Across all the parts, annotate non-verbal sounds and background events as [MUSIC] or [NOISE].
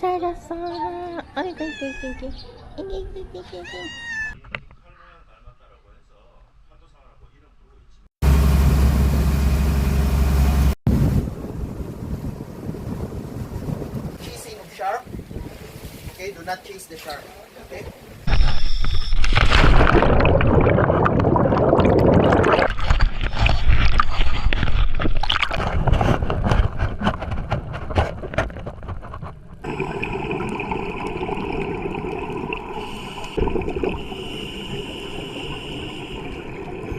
잘했어. 아이고, 이거, 이거, 이거. 이거, 이거, 이거, 이거. chasing of shark. Okay, do not chase the shark. Okay.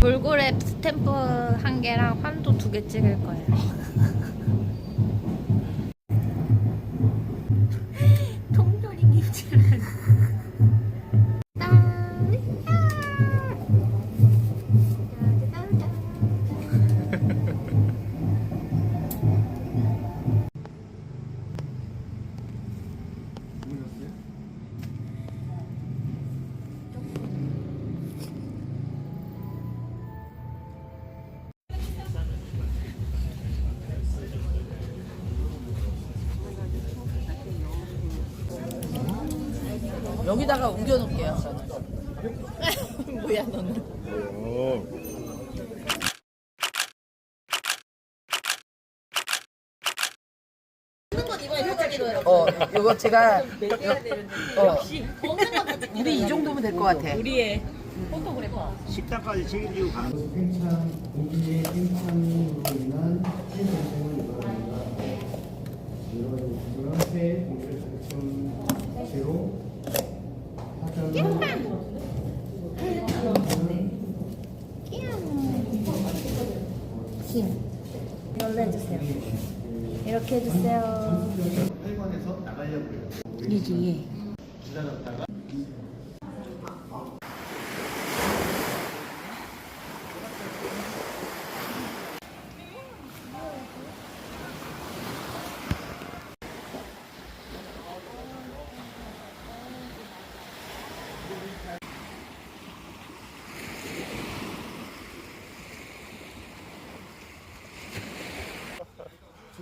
돌고래 스탬프 한 개랑 환도 두 개 찍을 거예요. [LAUGHS] 여기다가 옮겨놓을게요. 저는. [LAUGHS] 뭐야 너는? 어, 이거 제가 어, 우리 이 정도면 될 것 같아. 우리의 식당까지 책임지고 가는으로 인한 생산성을 이루어지고요. 새 공실 작품 제로 사전 이걸로 해주세요. 이렇게 해주세요. 이지.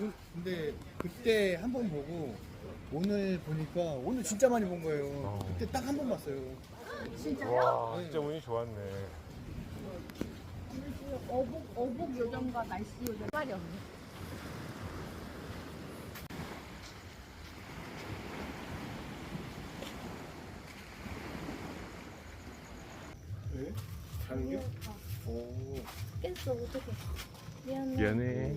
지금 근데 그때 한 번 보고 오늘 보니까 오늘 진짜 많이 본 거예요. 그때 딱 한 번 봤어요. 와 진짜 운이 좋았네. 어복 어복 요정과 날씨 요정 말이 없네. 네? 다른 게? 오, 깼어 어떡해. 미안해. 미안해.